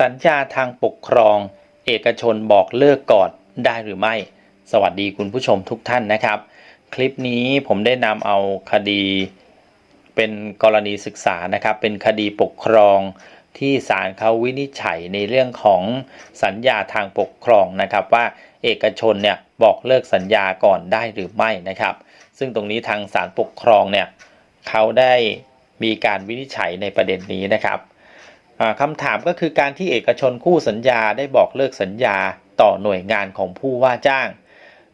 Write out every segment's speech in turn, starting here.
สัญญาทางปกครอง เอกชนบอกเลิกก่อนได้หรือไม่ สวัสดีคุณผู้ชมทุกท่านนะครับ คลิปนี้ผมได้นำเอาคดีเป็นกรณีศึกษานะครับ เป็นคดีปกครองที่ศาลเขาวินิจฉัยในเรื่องของสัญญาทางปกครองนะครับ ว่าเอกชนเนี่ยบอกเลิกสัญญาก่อนได้หรือไม่นะครับ ซึ่งตรงนี้ทางศาลปกครองเนี่ยเขาได้มีการวินิจฉัยในประเด็นนี้นะครับ คำถามก็คือการที่เอกชนคู่สัญญาได้บอกเลิกสัญญาต่อหน่วยงานของผู้ว่าจ้าง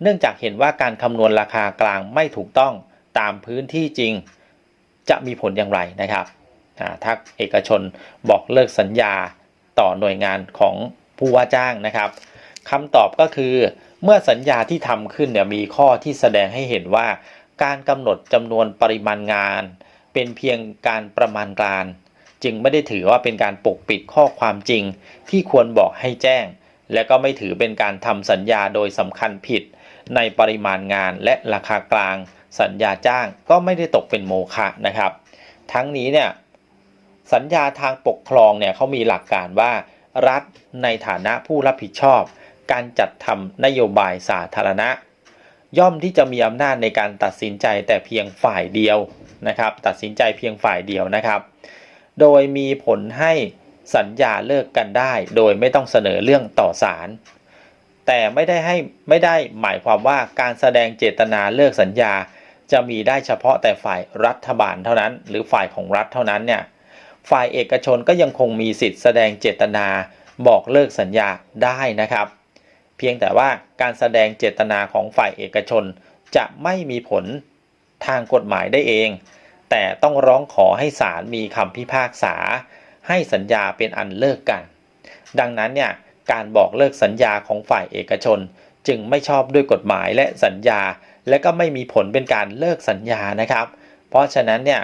เนื่องจากเห็นว่าการคำนวณราคากลางไม่ถูกต้องตามพื้นที่จริง จะมีผลอย่างไรนะครับถ้าเอกชนบอกเลิกสัญญาต่อหน่วยงานของผู้ว่าจ้างนะครับคำตอบก็คือเมื่อสัญญาที่ทำขึ้นเนี่ยมีข้อที่แสดงให้เห็นว่า การกำหนดจำนวนปริมาณงาน เป็นเพียงการประมาณการ จึงไม่ได้ถือว่าเป็นการปกปิดข้อความจริง ที่ควรบอกให้แจ้ง และก็ไม่ถือเป็นการทำสัญญาโดยสำคัญผิด ในปริมาณงานและราคากลาง สัญญาจ้างก็ไม่ได้ตกเป็นโมฆะนะครับ ทั้งนี้เนี่ยสัญญาทางปกครองเนี่ยเขามีหลักการว่า รัฐในฐานะผู้รับผิดชอบ การจัดทำนโยบายสาธารณะ ย่อมที่จะมีอำนาจในการตัดสินใจแต่เพียงฝ่ายเดียวนะครับ ตัดสินใจเพียงฝ่ายเดียวนะครับ โดยมีผลให้สัญญาเลิกกันได้ โดยไม่ต้องเสนอเรื่องต่อศาลแต่ไม่ได้ให้ไม่ได้หมายความว่าการแสดงเจตนาเลิกสัญญา จะมีได้เฉพาะแต่ฝ่ายรัฐบาลเท่านั้น หรือฝ่ายของรัฐเท่านั้นเนี่ยฝ่ายเอกชนก็ยังคงมีสิทธิ์แสดงเจตนาบอกเลิกสัญญาได้นะครับ เพียงแต่ว่าการแสดงเจตนาของฝ่ายเอกชนจะไม่มีผลทางกฎหมายได้เอง แต่ต้องร้องขอให้ศาลมีคำพิพากษา ให้สัญญาเป็นอันเลิกกัน ดังนั้นเนี่ยการบอกเลิกสัญญาของฝ่ายเอกชน จึงไม่ชอบด้วยกฎหมายและสัญญา และก็ไม่มีผลเป็นการเลิกสัญญานะครับ เพราะฉะนั้นเนี่ย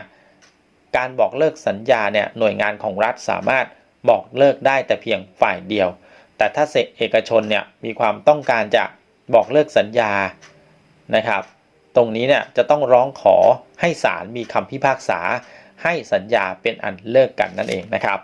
การบอกเลิกสัญญาเนี่ยหน่วยงานของรัฐสามารถบอกเลิกได้แต่เพียงฝ่ายเดียว แต่ถ้าเอกชนเนี่ยมีความต้องการจะบอกเลิกสัญญานะครับ ตรงนี้เนี่ยจะต้องร้องขอให้ศาลมีคำพิพากษา ให้สัญญาเป็นอันเลิกกันนั่นเองนะครับ